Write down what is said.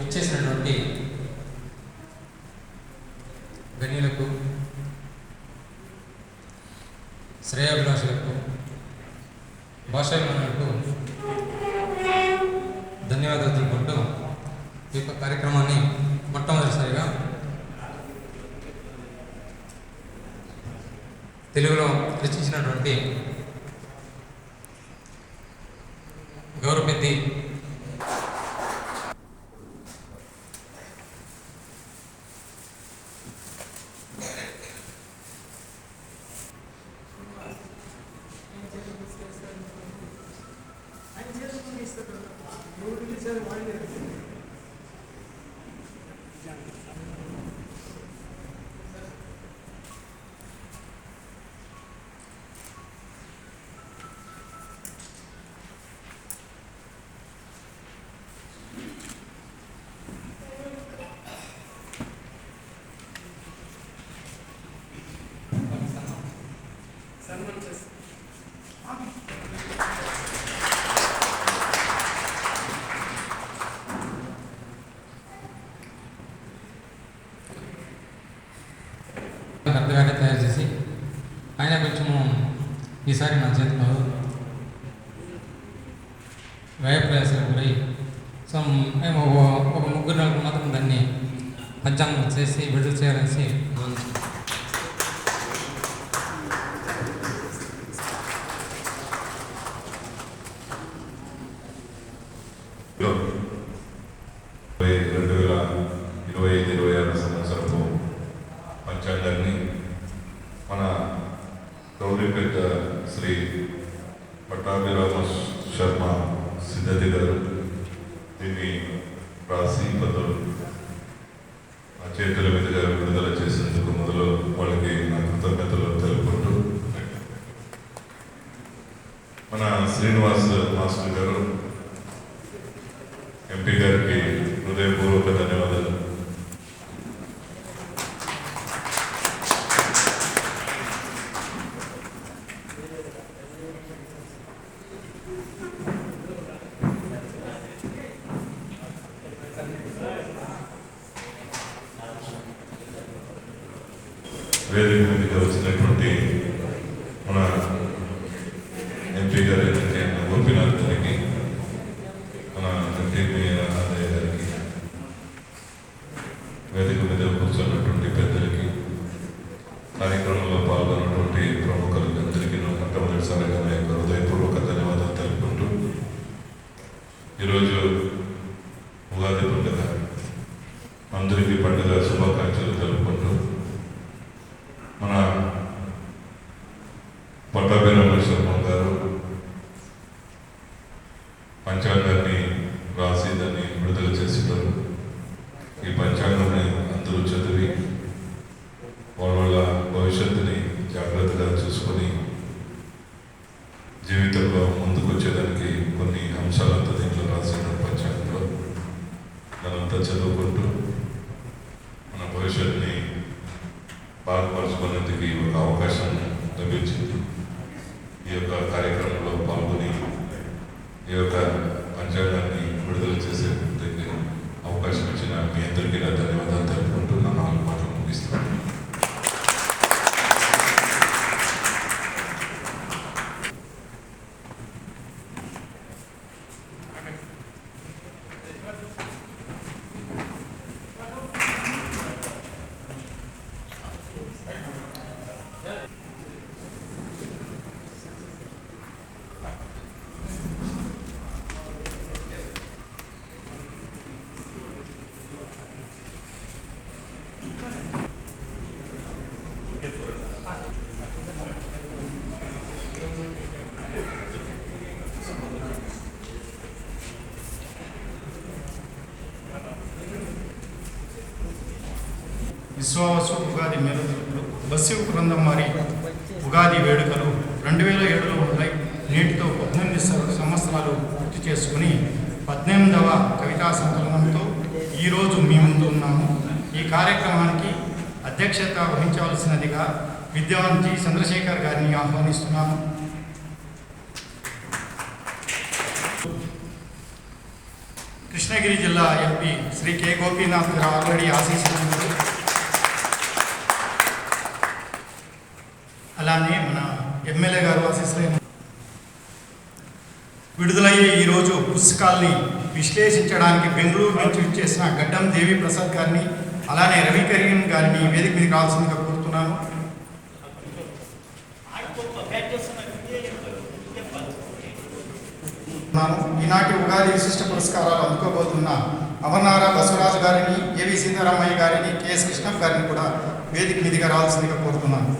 ఇచ్చేసినటువంటి గణ్యులకు శ్రేయాభిలాషులకు భాషాభిమానులకు ధన్యవాదాలు తెలుపుకుంటూ ఈ యొక్క కార్యక్రమాన్ని మొట్టమొదటిసారిగా తెలుగులో రచించినటువంటి স্যার పెద్దగానే తయారు చేసి ఆయన కొంచెము ఈసారి మన చేతిలో వ్యయప్రయాసాలు ప్రయాసాలకు సో మేము ఒక- ముగ్గురు నాలుగు మాత్రం దాన్ని పంచాంగం చేసి విడుదల చేయాలనేసి గౌరీపేట శ్రీ పట్టాభిరామ శర్మ సిద్ధతి గారు దీన్ని రాసి పదవులు ఆ చేతుల మీదుగా విడుదల చేసేందుకు మొదలు వాళ్ళకి నా కృతజ్ఞతలు తెలుపుకుంటూ మన శ్రీనివాస్ మాస్టర్ గారు ఎంపీ గారికి హృదయపూర్వక ధన్యవాదాలు వేదిక మీదకి వచ్చినటువంటి మన ఎంపీ గారు ఏంటంటే గోపీనాథ్ గారికి మన ఎంపీ అన్నయ్య గారికి. వేదిక మీద కూర్చున్నటువంటి పెద్దలకి కార్యక్రమంలో పాల్గొన్నటువంటి ప్రముఖులకి అందరికీ మొట్టమొదటిసారిగా నా యొక్క హృదయపూర్వక ధన్యవాదాలు తెలుపుకుంటూ ఈరోజు ఉగాది పండుగ. అందరికీ పండుగ శుభాకాంక్షలు తెలుపుకుంటూ మన పట్టాభిరామ శర్మ గారు పంచాంగాన్ని రాసి దాన్ని విడుదల చేస్తున్నారు ఈ పంచాంగాన్ని అందరూ చదివి వాళ్ళ వాళ్ళ భవిష్యత్తుని జాగ్రత్తగా చూసుకొని జీవితంలో ముందుకు వచ్చేదానికి కొన్ని అంశాలంతా దీంట్లో రాసిన పంచాంగంలో దానంతా చదువుకుంటూ మన భవిష్యత్తుని బాగుపరచుకునేందుకు ఈ ఒక అవకాశం లభించింది. ఈ యొక్క కార్యక్రమంలో పాల్గొని ఈ యొక్క పంచాంగాన్ని విడుదల చేసేందుకు అవకాశం ఇచ్చిన మీ అందరికీ నా ధన్యవాదాలు తెలుపుకుంటూ నా నాలుగు మాటలు ముగిస్తాను విశ్వావసు ఉగాది మేలులు బస్సు బృందం వారి ఉగాది వేడుకలు రెండు వేల ఏడులో మొదలై నేటితో పద్దెనిమిది సంవత్సరాలు పూర్తి చేసుకుని పద్దెనిమిదవ కవితా సంకలనంతో ఈరోజు మీ ముందు ఉన్నాము. ఈ కార్యక్రమానికి అధ్యక్షత వహించవలసినదిగా విద్యావంతి చంద్రశేఖర్ గారిని ఆహ్వానిస్తున్నాము. కృష్ణగిరి జిల్లా ఎంపీ శ్రీ కె గోపీనాథ్ గారు ఆల్రెడీ ఆశీస్సులు అలానే మన ఎమ్మెల్యే గారు ఆశీస్సులైన విడుదలయ్యే ఈరోజు పుస్తకాల్ని విశ్లేషించడానికి బెంగళూరు నుంచి చేసిన గడ్డం దేవి ప్రసాద్ గారిని అలానే రవి కరీం గారిని వేదిక మీదకి రావాల్సిందిగా కోరుతున్నాను. ఈనాటి ఉగాది విశిష్ట పురస్కారాలు అందుకోబోతున్న అమర్నారా బసవరాజు గారిని ఏవి సీతారామయ్య గారిని కెఎస్ కృష్ణం గారిని కూడా వేదిక మీదుగా రావాల్సిందిగా కోరుతున్నాను.